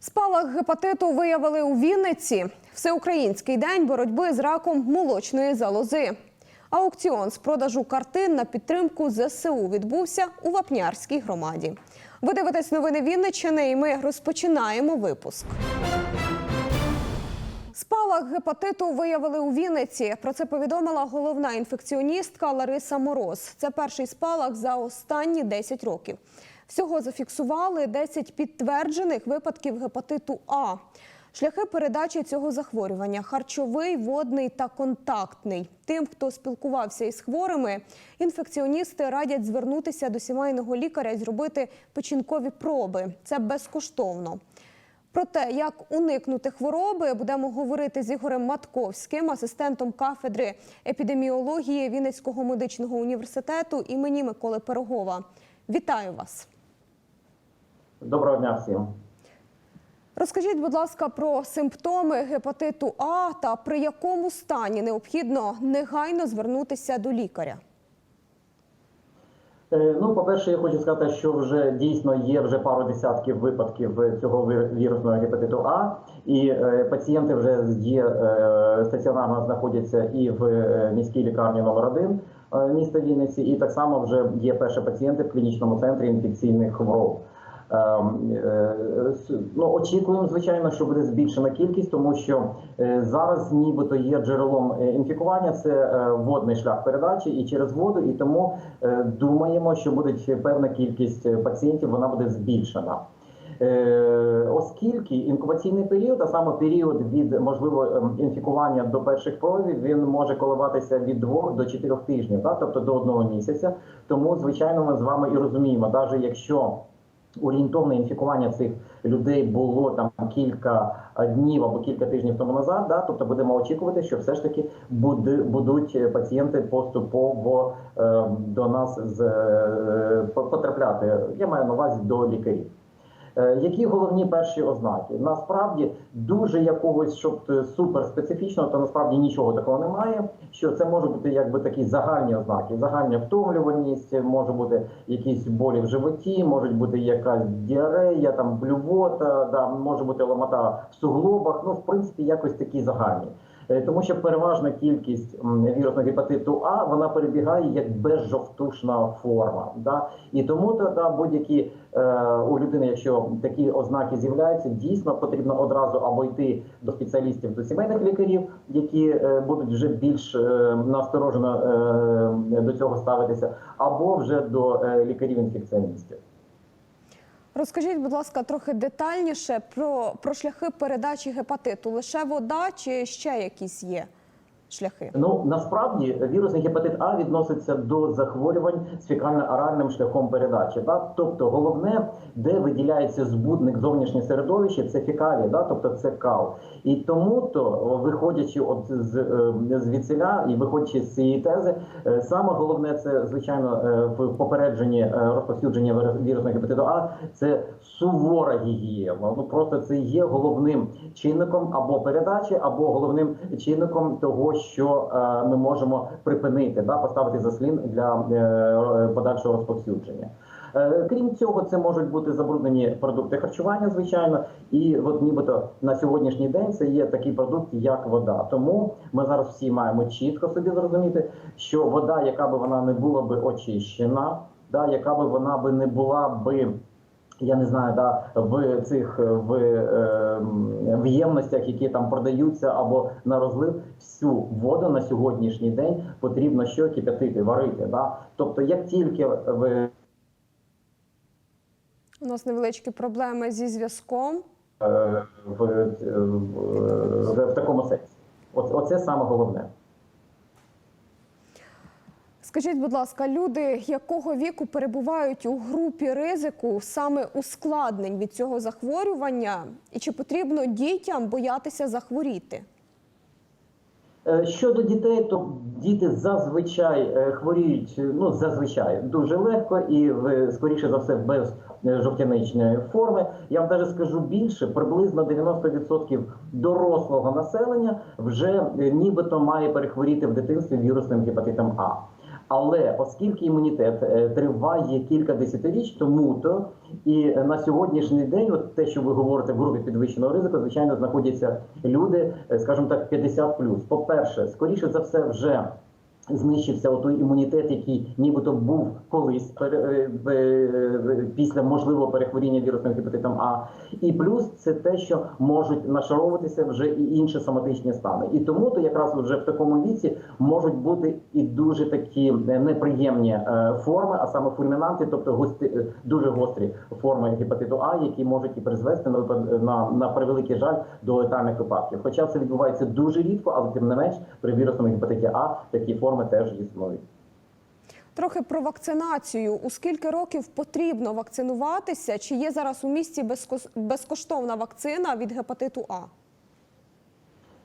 Спалах гепатиту виявили у Вінниці. Всеукраїнський день боротьби з раком молочної залози. Аукціон з продажу картин на підтримку ЗСУ відбувся у Вапнярській громаді. Ви дивитесь новини Вінниччини, і ми розпочинаємо випуск. Спалах гепатиту виявили у Вінниці. Про це повідомила головна інфекціоністка Лариса Мороз. Це перший спалах за останні 10 років. Всього зафіксували 10 підтверджених випадків гепатиту А. Шляхи передачі цього захворювання харчовий, водний та контактний. Тим, хто спілкувався із хворими, інфекціоністи радять звернутися до сімейного лікаря і зробити печінкові проби. Це безкоштовно. Про те, як уникнути хвороби, будемо говорити з Ігорем Матковським, асистентом кафедри епідеміології Вінницького медичного університету імені Миколи Пирогова. Вітаю вас! Доброго дня всім. Розкажіть, будь ласка, про симптоми гепатиту А та при якому стані необхідно негайно звернутися до лікаря. Е, Ну, по-перше, я хочу сказати, що вже дійсно є вже пару десятків випадків цього вірусного гепатиту А, і е, пацієнти вже є е, стаціонарно знаходяться і в е, міській лікарні номер 1 е, міста Вінниці, і так само вже є перші пацієнти в клінічному центрі інфекційних хвороб. Ем, е, Ну, очікуємо, звичайно, що буде збільшена кількість, тому що е, зараз нібито є джерелом е, інфікування, це водний шлях передачі і через воду, і тому думаємо, що буде певна кількість пацієнтів, вона буде збільшена. Оскільки інкубаційний період, а саме період від можливо ем, інфікування до перших проявів, він може коливатися від 2 до 4 тижнів, да? тобто до одного місяця. Тому, звичайно, ми з вами і розуміємо, навіть якщо орієнтовне інфікування цих людей було там кілька днів або кілька тижнів тому назад. Да, тобто будемо очікувати, що все ж таки будуть пацієнти поступово е, до нас з е, потрапляти. Я маю на увазі до лікарів. Е, Які головні перші ознаки? Насправді дуже якогось, щоб е, супер специфічного, то насправді нічого такого немає. Що це може бути якби такі загальні ознаки, загальна втомлюваність, може бути якісь болі в животі, може бути якась діарея, там блювота, да, може бути ломота в суглобах. Ну, в принципі, якось такі загальні. Е, Тому що переважна кількість вірусного гепатиту А вона перебігає як безжовтушна форма. Да? І тому то, да, будь-які е, у людини, якщо такі ознаки з'являються, дійсно потрібно одразу або йти до спеціалістів, до сімейних лікарів, які е, будуть вже більш е, насторожено е, до цього ставитися, або вже до е, лікарів-інфекціоністів. Розкажіть, будь ласка, трохи детальніше про, про шляхи передачі гепатиту. Лише вода чи ще якісь є шляхи? Ну насправді вірусний гепатит А відноситься до захворювань з фекально-оральним шляхом передачі. Да? Тобто головне, де виділяється збудник зовнішнє середовище, це фекалії, да? тобто це кал. І тому то, виходячи от з, е, з віціля і виходячи з цієї тези, е, саме головне це звичайно е, в попередженні розповсюдження вірус- вірусного гепатиту А це сувора гігієна. Ну просто це є головним чинником або передачі, або головним чинником того, що е, ми можемо припинити, да, поставити заслін для е, подальшого розповсюдження. Е, Крім цього, це можуть бути забруднені продукти харчування, звичайно, і от нібито на сьогоднішній день це є такий продукт, як вода. Тому ми зараз всі маємо чітко собі зрозуміти, що вода, яка би вона не була би очищена, да, яка би вона би не була би. Я не знаю, да, в цих в, е, в ємностях, які там продаються або на розлив, всю воду на сьогоднішній день потрібно що кип'ятити, варити. Да? Тобто, як тільки ви У нас невеличкі проблеми зі зв'язком. е, в, е, в, в такому сенсі, оце саме головне. Скажіть, будь ласка, люди якого віку перебувають у групі ризику саме ускладнень від цього захворювання, і чи потрібно дітям боятися захворіти? Е, Щодо дітей, то діти зазвичай е, хворіють ну зазвичай дуже легко і скоріше за все без е, жовтяничної форми. Я вам навіть скажу більше: приблизно 90% дорослого населення вже нібито має перехворіти в дитинстві вірусним гепатитом А. Але оскільки імунітет е, триває кілька десятиріч, тому то і на сьогоднішній день, от те, що ви говорите в групі підвищеного ризику, звичайно, знаходяться люди, е, скажімо так, 50+. По-перше, скоріше за все, вже знищився той імунітет, який нібито був колись пере- е, е, після можливого перехворіння вірусним гепатитом А. І плюс це те, що можуть нашаровуватися вже і інші соматичні стани. І тому то якраз вже в такому віці можуть бути і дуже такі е, неприємні форми, а саме фульмінанти, тобто гості, е, дуже гострі форми гепатиту А, які можуть і призвести на, на, на превеликий жаль до летальних випадків. Хоча це відбувається дуже рідко, але тим не менш при вірусному гепатиті А такі форми теж існують. Трохи про вакцинацію. У скільки років потрібно вакцинуватися? Чи є зараз у місті безкоштовна вакцина від гепатиту А?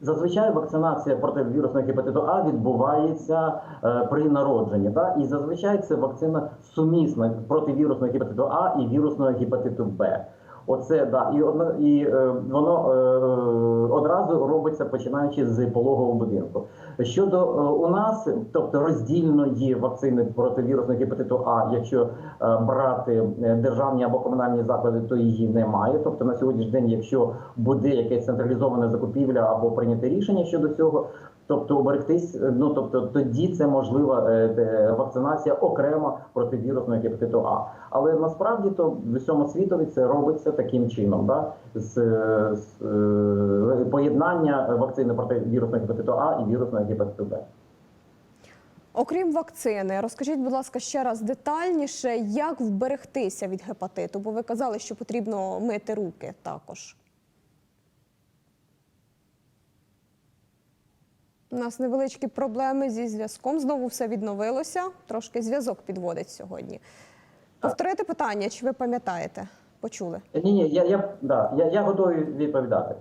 Зазвичай вакцинація проти вірусного гепатиту А відбувається е, при народженні. Да? І зазвичай це вакцина сумісна проти вірусного гепатиту А і вірусного гепатиту Б. Оце да, і одно і е, воно е, одразу робиться починаючи з пологового будинку. Щодо е, у нас, тобто роздільної вакцини проти вірусного гепатиту А, якщо е, брати е, державні або комунальні заклади, то її немає. Тобто на сьогоднішній день, якщо буде якесь централізоване закупівля або прийняте рішення щодо цього. Тобто оберегтись, е, ну тобто тоді це можлива е, вакцинація окремо проти вірусного гепатиту А. Але насправді то в усьому світові це робиться таким чином, да? з, е, з поєднання вакцини проти вірусного гепатиту А і вірусного гепатиту Б. Окрім вакцини, розкажіть, будь ласка, ще раз детальніше, як вберегтися від гепатиту, бо ви казали, що потрібно мити руки також. У нас невеличкі проблеми зі зв'язком. Знову все відновилося. Трошки зв'язок підводить сьогодні. Повторити питання, чи ви пам'ятаєте? Почули? Ні, ні, я, я, да, я, я готовий відповідати.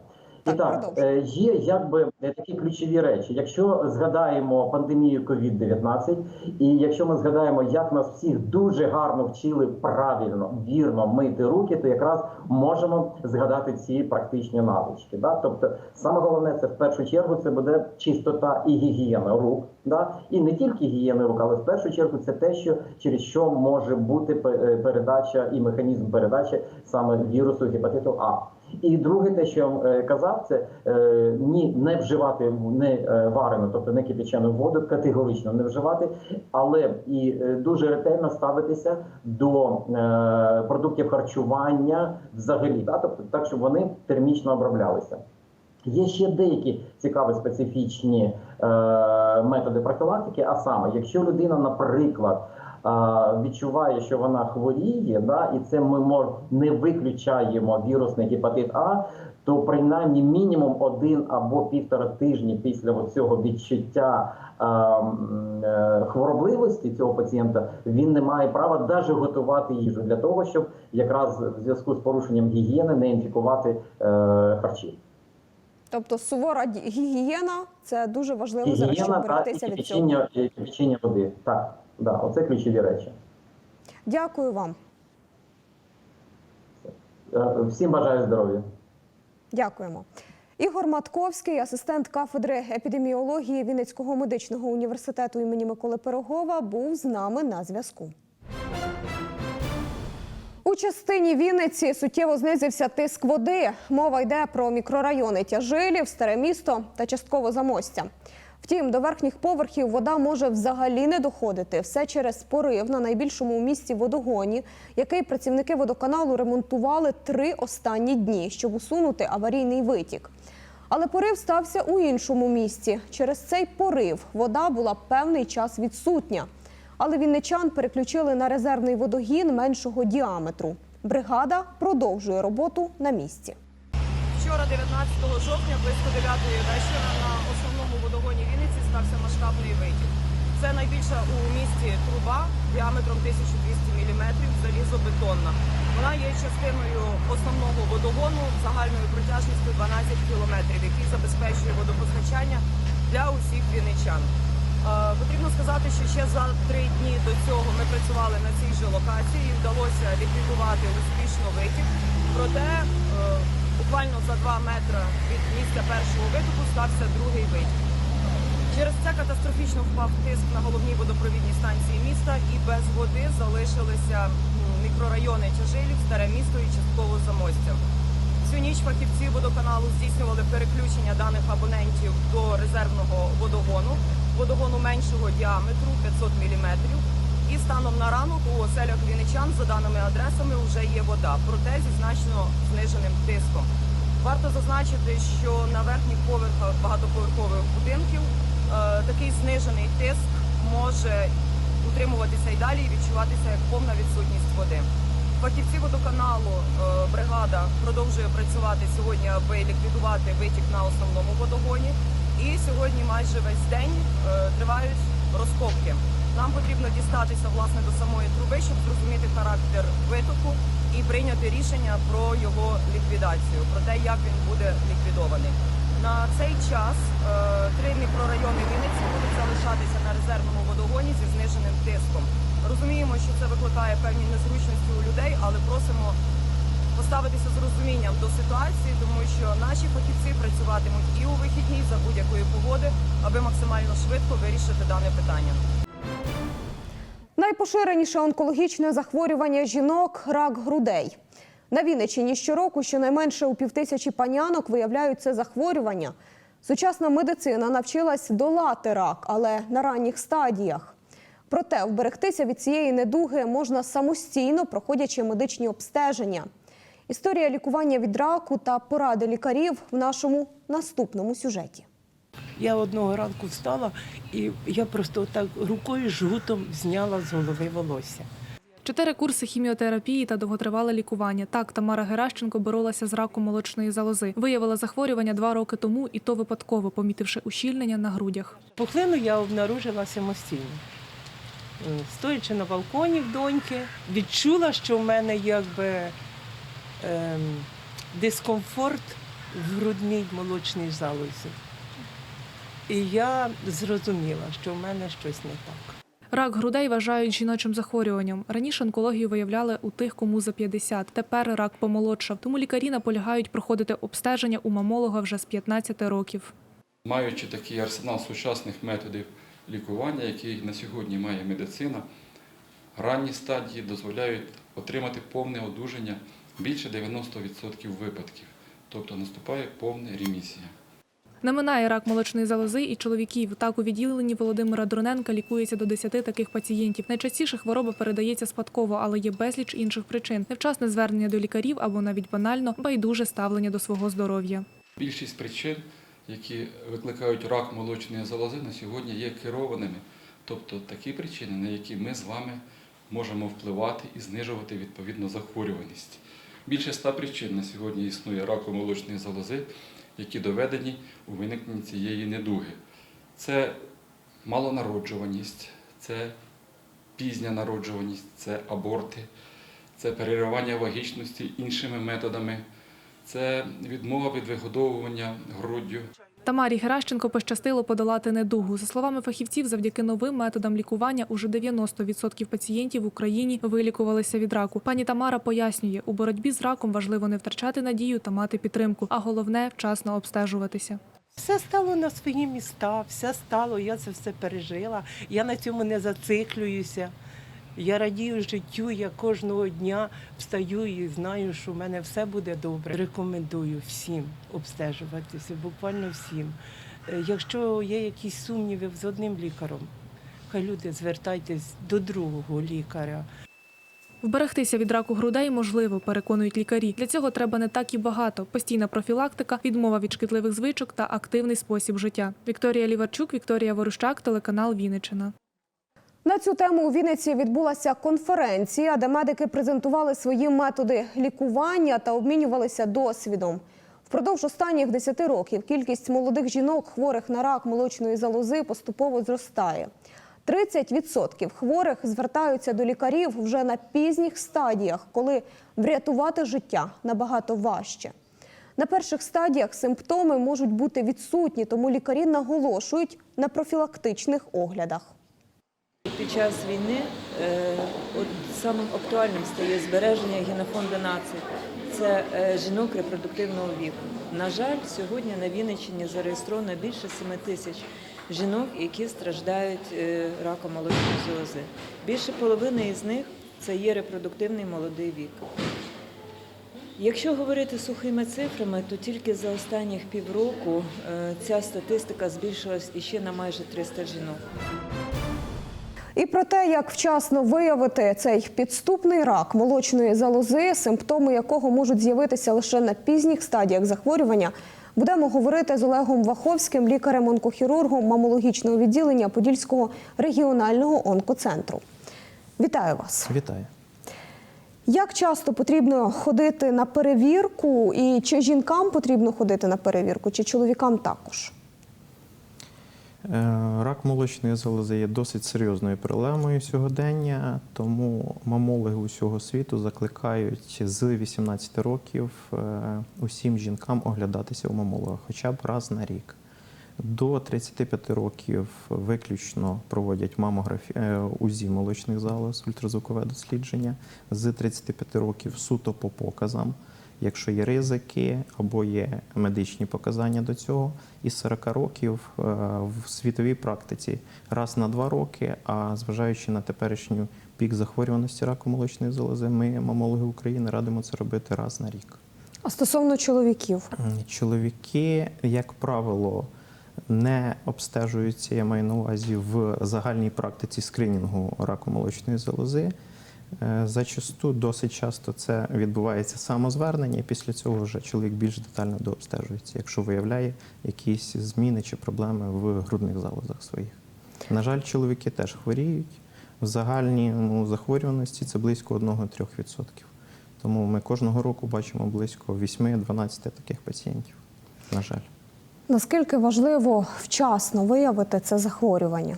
І Так, так, продовжуй. е, є якби е, такі ключові речі. Якщо згадаємо пандемію COVID-19, і якщо ми згадаємо, як нас всіх дуже гарно вчили правильно, вірно мити руки, то якраз можемо згадати ці практичні навички. Да? Тобто, саме головне це в першу чергу це буде чистота і гігієна рук. Да? І не тільки гігієна рук, але в першу чергу це те, що через що може бути е, передача і механізм передачі саме вірусу гепатиту А. І друге, те, що я вам е, казав, це е, ні, не вживати не е, варену, тобто не кипячену воду, категорично не вживати, але і дуже ретельно ставитися до продуктів харчування взагалі, да? тобто так, щоб вони термічно оброблялися. Є ще деякі цікаві специфічні е, методи профілактики. А саме, якщо людина, наприклад, відчуває, що вона хворіє, да, і це ми мож, не виключаємо вірусний гепатит А, то принаймні мінімум один або півтора тижні після цього відчуття е, е, хворобливості цього пацієнта він не має права навіть готувати їжу для того, щоб якраз в зв'язку з порушенням гігієни не інфікувати е, харчі. Тобто сувора гігієна це дуже важливо зараз, щоб Гігієна берегтися від цього. і кипячення води. Так, да, оце ключові речі. Дякую вам. Е, Всім бажаю здоров'я. Дякуємо. Ігор Матковський, асистент кафедри епідеміології Вінницького медичного університету імені Миколи Пирогова, був з нами на зв'язку. У частині Вінниці суттєво знизився тиск води. Мова йде про мікрорайони Тяжилів, Старе місто та частково Замостя. Втім, до верхніх поверхів вода може взагалі не доходити. Все через порив на найбільшому у місті водогоні, який працівники водоканалу ремонтували три останні дні, щоб усунути аварійний витік. Але порив стався у іншому місці. Через цей порив вода була певний час відсутня. Але вінничан переключили на резервний водогін меншого діаметру. Бригада продовжує роботу на місці. Вчора, 19 жовтня, близько 9 вечора, на стався масштабний витік. Це найбільша у місті труба діаметром 1200 мм, залізобетонна. Вона є частиною основного водогону загальною протяжністю 12 км, який забезпечує водопостачання для усіх вінничан. Е, Потрібно сказати, що ще за три дні до цього ми працювали на цій же локації і вдалося ліквідувати успішно витік. Проте е, буквально за два метри від місця першого витоку стався другий витік. Через це катастрофічно впав тиск на головній водопровідній станції міста і без води залишилися мікрорайони Тяжилів, Старе місто і частково Замостя. Всю ніч фахівці водоканалу здійснювали переключення даних абонентів до резервного водогону, водогону меншого діаметру 500 мм. І станом на ранок у оселях вінничан за даними адресами вже є вода, проте зі значно зниженим тиском. Варто зазначити, що на верхніх поверхах багатоповерхових будинків такий знижений тиск може утримуватися і далі і відчуватися як повна відсутність води. Фахівці водоканалу е, бригада продовжує працювати сьогодні, аби ліквідувати витік на основному водогоні. І сьогодні майже весь день е, тривають розкопки. Нам потрібно дістатися власне до самої труби, щоб зрозуміти характер витоку і прийняти рішення про його ліквідацію, про те, як він буде ліквідований. На цей час е, три мікрорайони Вінниці будуть залишатися на резервному водогоні зі зниженим тиском. Розуміємо, що це викликає певні незручності у людей, але просимо поставитися з розумінням до ситуації, тому що наші фахівці працюватимуть і у вихідні за будь-якої погоди, аби максимально швидко вирішити дане питання. Найпоширеніше онкологічне захворювання жінок рак грудей. На Вінниччині щороку щонайменше у півтисячі панянок виявляють це захворювання. Сучасна медицина навчилась долати рак, але на ранніх стадіях. Проте вберегтися від цієї недуги можна самостійно, проходячи медичні обстеження. Історія лікування від раку та поради лікарів в нашому наступному сюжеті. Я одного ранку встала і я просто так рукою жгутом зняла з голови волосся. Чотири курси хіміотерапії та довготривале лікування. Так, Тамара Геращенко боролася з раком молочної залози. Виявила захворювання два роки тому, і то випадково, помітивши ущільнення на грудях. Пухлину я обнаружила самостійно. Е, Стоячи на балконі в доньки, відчула, що в мене якби ем, дискомфорт в грудній молочній залозі. І я зрозуміла, що в мене щось не так. Рак грудей вважають жіночим захворюванням. Раніше онкологію виявляли у тих, кому за 50. Тепер рак помолодшав. Тому лікарі наполягають проходити обстеження у мамолога вже з 15 років. Маючи такий арсенал сучасних методів лікування, який на сьогодні має медицина, ранні стадії дозволяють отримати повне одужання більше 90% випадків, тобто наступає повна ремісія. Не минає рак молочної залози і чоловіків. Так у відділенні Володимира Дроненка лікується до 10 таких пацієнтів. Найчастіше хвороба передається спадково, але є безліч інших причин: невчасне звернення до лікарів або навіть банально байдуже ставлення до свого здоров'я. Більшість причин, які викликають рак молочної залози, на сьогодні є керованими, тобто такі причини, на які ми з вами можемо впливати і знижувати відповідно захворюваність. Більше ста причин на сьогодні існує раку молочної залози, які доведені у виникненні цієї недуги. Це малонароджуваність, це пізня народжуваність, це аборти, це переривання вагічності іншими методами, це відмова від вигодовування груддю. Тамарі Геращенко пощастило подолати недугу. За словами фахівців, завдяки новим методам лікування уже 90% пацієнтів в Україні вилікувалися від раку. Пані Тамара пояснює, у боротьбі з раком важливо не втрачати надію та мати підтримку, а головне вчасно обстежуватися. Все стало на свої міста, все стало, я це все пережила. Я на цьому не зациклююся. Я радію життю, я кожного дня встаю і знаю, що в мене все буде добре. Рекомендую всім обстежуватися, буквально всім. Е, Якщо є якісь сумніви з одним лікарем, хай люди звертайтесь до другого лікаря. Вберегтися від раку грудей можливо, переконують лікарі. Для цього треба не так і багато: постійна профілактика, відмова від шкідливих звичок та активний спосіб життя. Вікторія Ліварчук, Вікторія Ворущак, телеканал Вінниччина. На цю тему у Вінниці відбулася конференція, де медики презентували свої методи лікування та обмінювалися досвідом. Впродовж останніх 10 років кількість молодих жінок, хворих на рак молочної залози, поступово зростає. 30% хворих звертаються до лікарів вже на пізніх стадіях, коли врятувати життя набагато важче. На перших стадіях симптоми можуть бути відсутні, тому лікарі наголошують на профілактичних оглядах. Під час війни е, от самим актуальним стає збереження генофонду нації. Це е, жінок репродуктивного віку. На жаль, сьогодні на Вінниччині зареєстровано більше 7 тисяч жінок, які страждають е, раком молочної залози. Більше половини із них це є репродуктивний молодий вік. Якщо говорити сухими цифрами, то тільки за останніх півроку ця статистика збільшилась іще на майже 300 жінок. І про те, як вчасно виявити цей підступний рак молочної залози, симптоми якого можуть з'явитися лише на пізніх стадіях захворювання, будемо говорити з Олегом Ваховським, лікарем-онкохірургом мамологічного відділення Подільського регіонального онкоцентру. Вітаю вас! Вітаю. Як часто потрібно ходити на перевірку, і чи жінкам потрібно ходити на перевірку, чи чоловікам також? Е, Рак молочної залози є досить серйозною проблемою сьогодення, тому мамологи усього світу закликають з 18 років е, усім жінкам оглядатися у мамолога хоча б раз на рік. До 35 років виключно проводять мамографі... е, УЗІ молочних залоз, ультразвукове дослідження. З 35 років суто по показам. Якщо є ризики або є медичні показання до цього, із 40 років е, в світовій практиці раз на два роки. А зважаючи на теперішню пік захворюваності раку молочної залози, ми, мамологи України, радимо це робити раз на рік. А стосовно чоловіків, Чоловіки, як правило, не обстежуються, я маю на увазі в загальній практиці скринінгу раку молочної залози. Е, Зачасту досить часто це відбувається самозвернення, і після цього вже чоловік більш детально дообстежується, якщо виявляє якісь зміни чи проблеми в грудних залозах своїх. На жаль, чоловіки теж хворіють. В загальній захворюваності це близько 1-3%. Тому ми кожного року бачимо близько 8-12 таких пацієнтів. На жаль. наскільки важливо вчасно виявити це захворювання?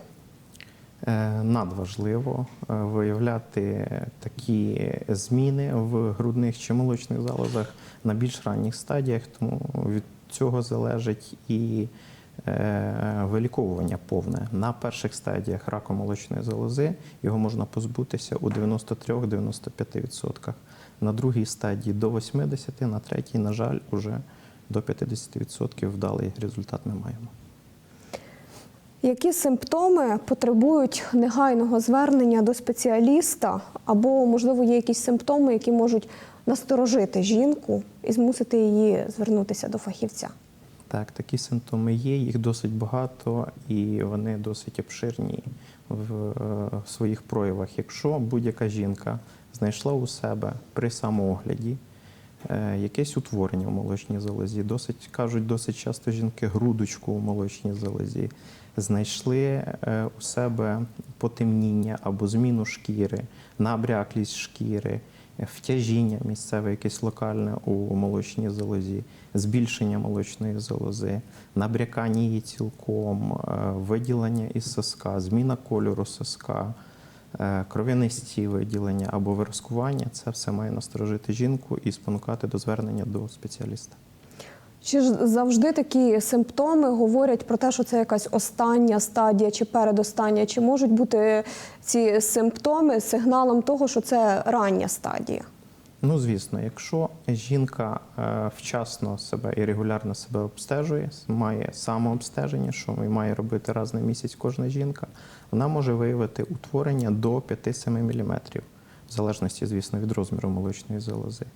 Е, Надважливо е, виявляти такі зміни в грудних чи молочних залозах на більш ранніх стадіях, тому від цього залежить і е, виліковування повне. На перших стадіях раку молочної залози його можна позбутися у 93-95%. На другій стадії до 80%, на третій, на жаль, уже до 50% вдалий результат ми маємо. Які симптоми потребують негайного звернення до спеціаліста, або, можливо, є якісь симптоми, які можуть насторожити жінку і змусити її звернутися до фахівця? Так, такі симптоми є, їх досить багато і вони досить обширні в е, своїх проявах. Якщо будь-яка жінка знайшла у себе при самоогляді е, якесь утворення в молочній залозі, досить кажуть, досить часто жінки грудочку у молочній залозі, знайшли е, у себе потемніння або зміну шкіри, набряклість шкіри, втяжіння місцеве, якесь локальне у молочній залозі, збільшення молочної залози, набрякання її цілком, е, виділення із соска, зміна кольору соска, е, кров'янисті виділення або виразкування це все має насторожити жінку і спонукати до звернення до спеціаліста. Чи ж завжди такі симптоми говорять про те, що це якась остання стадія чи передостання? Чи можуть бути ці симптоми сигналом того, що це рання стадія? Ну, звісно, якщо жінка е, вчасно себе і регулярно себе обстежує, має самообстеження, що має робити раз на місяць кожна жінка, вона може виявити утворення до 5-7 мм, в залежності, звісно, від розміру молочної залози.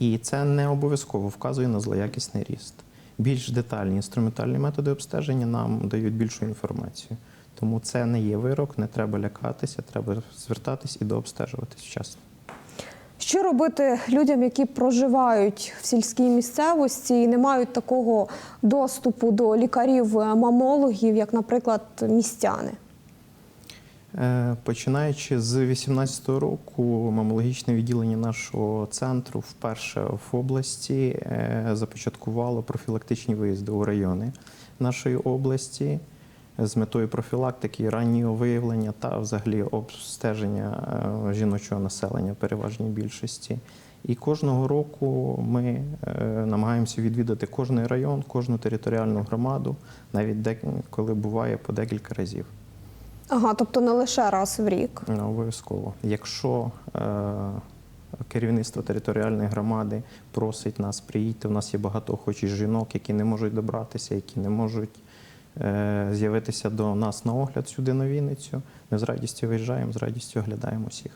І це не обов'язково вказує на злоякісний ріст. Більш детальні інструментальні методи обстеження нам дають більшу інформацію. Тому це не є вирок, не треба лякатися, треба звертатись і дообстежуватись вчасно. Що робити людям, які проживають в сільській місцевості і не мають такого доступу до лікарів-мамологів, як, наприклад, містяни? Е, Починаючи з 2018 року, мамологічне відділення нашого центру вперше в області е, започаткувало профілактичні виїзди у райони нашої області з метою профілактики, раннього виявлення та взагалі обстеження е, жіночого населення в переважній більшості. І кожного року ми намагаємося відвідати кожний район, кожну територіальну громаду, навіть де, коли буває по декілька разів. Ага, тобто не лише раз в рік. Ну, Обов'язково. Якщо е, керівництво територіальної громади просить нас приїдьте, у нас є багато охочих жінок, які не можуть добратися, які не можуть е, з'явитися до нас на огляд сюди на Вінницю. Ми з радістю виїжджаємо, з радістю оглядаємо всіх.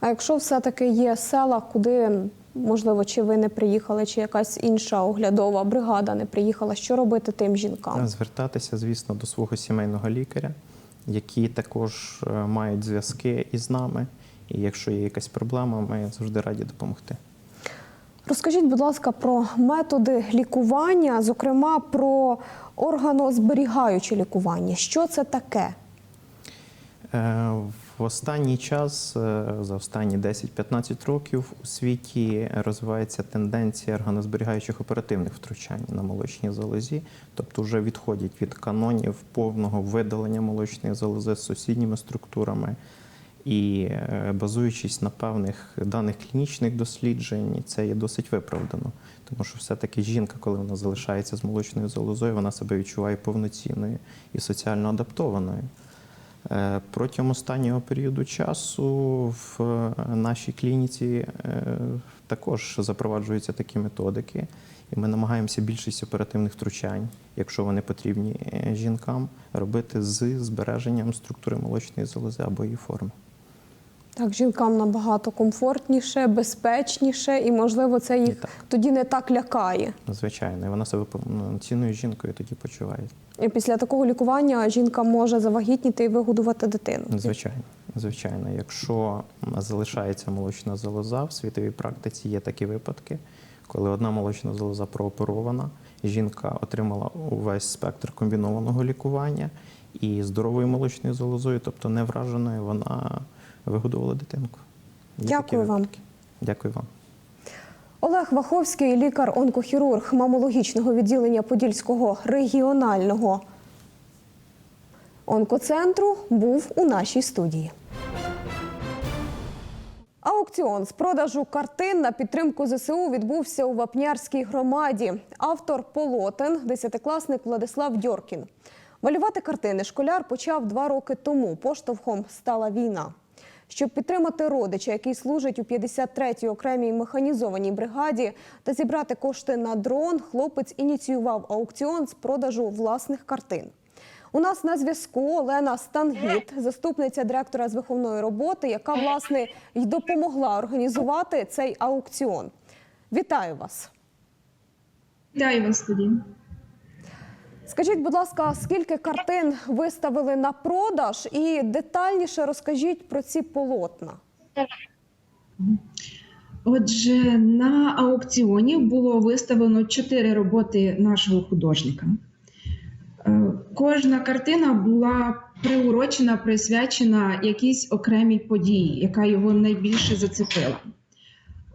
А якщо все-таки є села, куди можливо, чи ви не приїхали, чи якась інша оглядова бригада не приїхала, що робити тим жінкам? Звертатися, звісно, до свого сімейного лікаря, які також е, мають зв'язки із нами. І якщо є якась проблема, ми завжди раді допомогти. Розкажіть, будь ласка, про методи лікування, зокрема про органозберігаюче лікування. Що це таке? В останній час, е, за останні 10-15 років, у світі розвивається тенденція органозберігаючих оперативних втручань на молочній залозі, тобто вже відходять від канонів повного видалення молочної залози з сусідніми структурами. І е, базуючись на певних даних клінічних досліджень, це є досить виправдано. Тому що все-таки жінка, коли вона залишається з молочною залозою, вона себе відчуває повноцінною і соціально адаптованою. Е, Протягом останнього періоду часу в е, нашій клініці е, також запроваджуються такі методики, і ми намагаємося більшість оперативних втручань, якщо вони потрібні жінкам, робити з збереженням структури молочної залози або її форми. Так, жінкам набагато комфортніше, безпечніше, і можливо це їх так. тоді не так лякає. Звичайно, і вона себе повноцінною жінкою тоді почуває. І після такого лікування жінка може завагітніти і вигодувати дитину. Звичайно, звичайно, якщо залишається молочна залоза, в світовій практиці є такі випадки, коли одна молочна залоза прооперована, жінка отримала увесь спектр комбінованого лікування і здоровою молочною залозою, тобто не враженою, вона вигодувала дитинку. Є Дякую вам. випадки. Дякую вам. Олег Ваховський, лікар-онкохірург мамологічного відділення Подільського регіонального онкоцентру, був у нашій студії. Аукціон з продажу картин на підтримку ЗСУ відбувся у Вапнярській громаді. Автор полотен, десятикласник Владислав Дьоркін. Малювати картини школяр почав два роки тому. Поштовхом стала війна. Щоб підтримати родича, який служить у 53-й окремій механізованій бригаді, та зібрати кошти на дрон, хлопець ініціював аукціон з продажу власних картин. У нас на зв'язку Олена Стангіт, заступниця директора з виховної роботи, яка власне й допомогла організувати цей аукціон. Вітаю вас! Вітаю вас тоді. Скажіть, будь ласка, скільки картин виставили на продаж, і детальніше розкажіть про ці полотна. Отже, на аукціоні було виставлено чотири роботи нашого художника. Е, Кожна картина була приурочена, присвячена якійсь окремій події, яка його найбільше зацепила.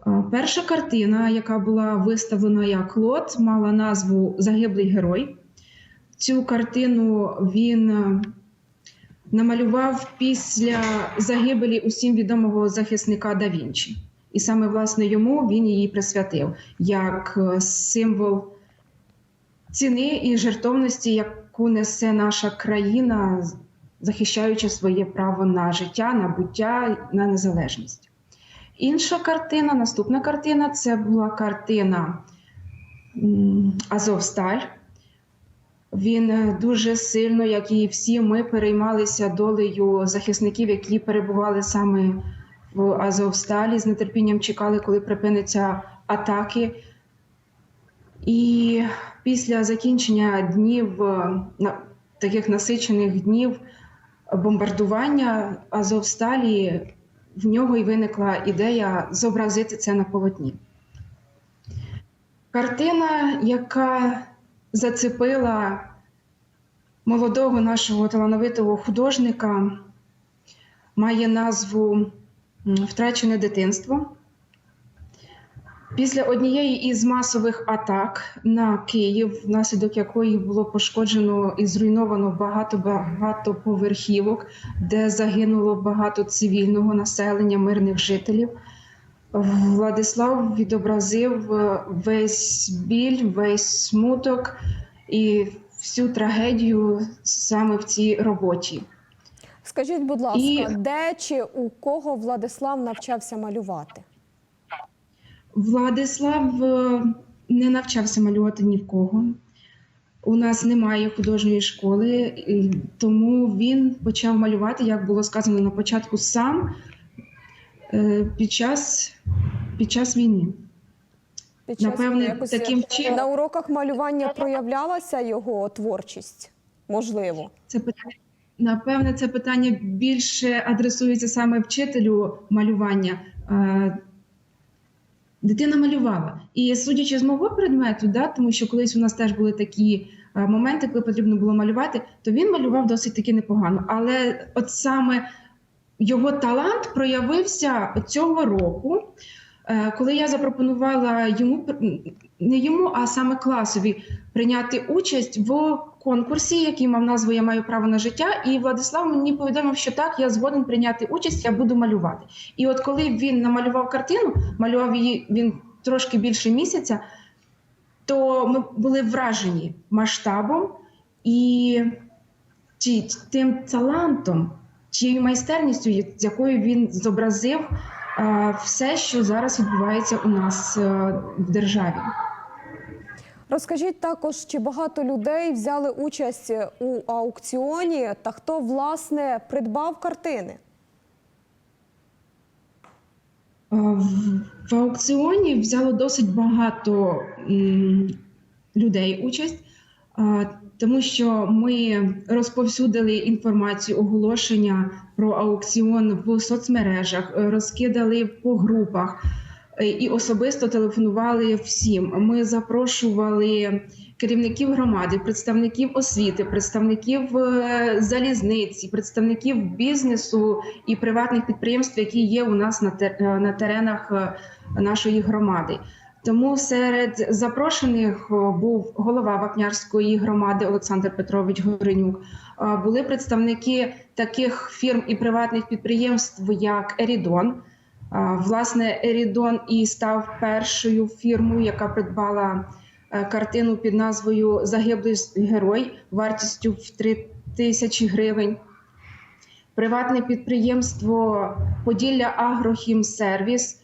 Е, Перша картина, яка була виставлена як лот, мала назву Загиблий герой. Цю картину він е, намалював після загибелі усім відомого захисника Да Вінчі. І саме власне йому він її присвятив як е, символ ціни і жертовності, яку несе наша країна, захищаючи своє право на життя, на буття, на незалежність. Інша картина, наступна картина це була картина Азовсталь. Він е, дуже сильно, як і всі ми, переймалися долею захисників, які перебували саме в Азовсталі. З нетерпінням чекали, коли припиняться атаки. І після закінчення днів е, таких насичених днів бомбардування Азовсталі, в нього й виникла ідея зобразити це на полотні. Картина, яка зацепила молодого нашого талановитого художника, має назву Втрачене дитинство. Після однієї із масових атак на Київ, внаслідок якої було пошкоджено і зруйновано багато багато поверхівок, де загинуло багато цивільного населення, мирних жителів. Владислав відобразив е, весь біль, весь смуток і всю трагедію саме в цій роботі. Скажіть, будь ласка, І- де чи у кого Владислав навчався малювати? Владислав е, не навчався малювати ні в кого. У нас немає художньої школи, тому він почав малювати, як було сказано на початку, сам під час, під час війни. Під час Напевне, якось таким чином- на уроках малювання проявлялася його творчість? Можливо. Це питання, напевне, це питання більше адресується саме вчителю малювання. Е, Дитина малювала. І судячи з мого предмету, да, тому що колись у нас теж були такі е, моменти, коли потрібно було малювати, то він малював досить таки непогано. Але от саме його талант проявився цього року, е, коли я запропонувала йому не йому, а саме класові прийняти участь в конкурсі, який мав назву Я маю право на життя. І Владислав мені повідомив, що так, я згоден прийняти участь, я буду малювати. І от коли він намалював картину, малював її він трошки більше місяця, то ми були вражені масштабом і тим талантом, тією майстерністю, з якою він зобразив е, все, що зараз відбувається у нас е, в державі. Розкажіть також, чи багато людей взяли участь у аукціоні та хто власне придбав картини? Е, В, аукціоні взяло досить багато людей участь, тому що ми розповсюдили інформацію, оголошення про аукціон в соцмережах, розкидали по групах е, і особисто телефонували всім. Ми запрошували керівників громади, представників освіти, представників е, залізниці, представників бізнесу і приватних підприємств, які є у нас на е, на теренах нашої громади. Тому серед запрошених е, був голова Вапнярської громади Олександр Петрович Горенюк. Е, Були представники таких фірм і приватних підприємств, як Ерідон. Е, Власне, Ерідон і став першою фірмою, яка придбала картину під назвою Загиблий герой вартістю в 3 тисячі гривень. Приватне підприємство Поділля Агрохімсервіс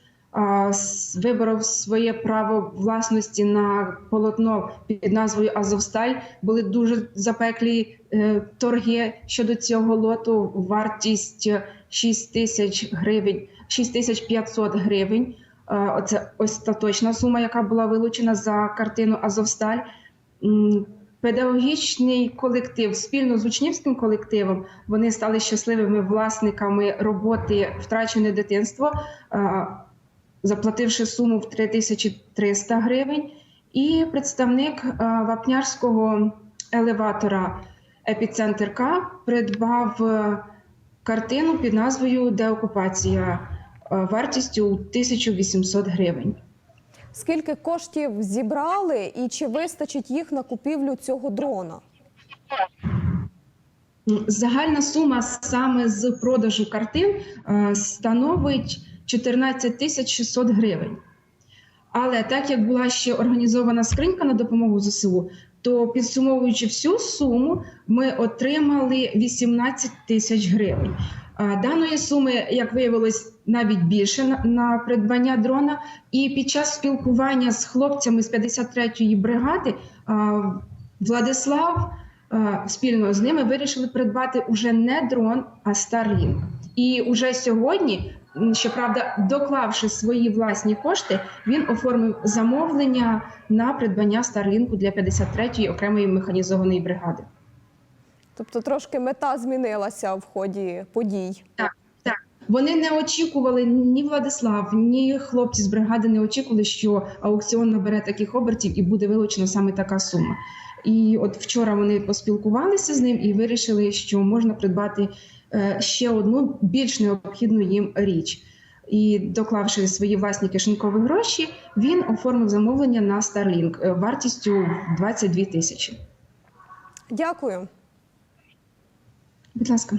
виборов своє право власності на полотно під назвою Азовсталь. Були дуже запеклі е, торги щодо цього лоту. Вартість 6 тисяч гривень, 6500 гривень. Оце остаточна сума, яка була вилучена за картину Азовсталь. Педагогічний колектив спільно з учнівським колективом вони стали щасливими власниками роботи Втрачене дитинство, заплативши суму в 3300 гривень. І представник е, вапнярського елеватора Епіцентр К придбав е, картину під назвою Деокупація е, вартістю 1800 гривень. Скільки коштів зібрали і чи вистачить їх на купівлю цього дрона? Загальна сума саме з продажу картин становить 14 тисяч 600 гривень. Але так як була ще організована скринька на допомогу ЗСУ, то підсумовуючи всю суму, ми отримали 18 тисяч гривень. Даної суми, як виявилось, навіть більше на, придбання дрона. І під час спілкування з хлопцями з 53-ї бригади Владислав спільно з ними вирішили придбати уже не дрон, а Starlink. І уже сьогодні, щоправда, доклавши свої власні кошти, він оформив замовлення на придбання Starlink для 53-ї окремої механізованої бригади. Тобто трошки мета змінилася в ході подій. Так Вони не очікували ні Владислав, ні хлопці з бригади не очікували, що аукціон набере таких обертів і буде вилучена саме така сума. І от вчора вони поспілкувалися з ним і вирішили, що можна придбати ще одну більш необхідну їм річ. І доклавши свої власні кишенькові гроші, він оформив замовлення на Starlink е, вартістю 22 тисячі. Дякую. Будь ласка.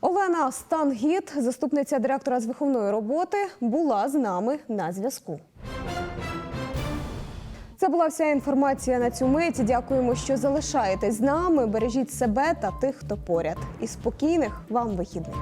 Олена Стангіт, заступниця директора з виховної роботи, була з нами на зв'язку. Це була вся інформація на цю мить. Дякуємо, що залишаєтесь з нами. Бережіть себе та тих, хто поряд. І спокійних вам вихідних.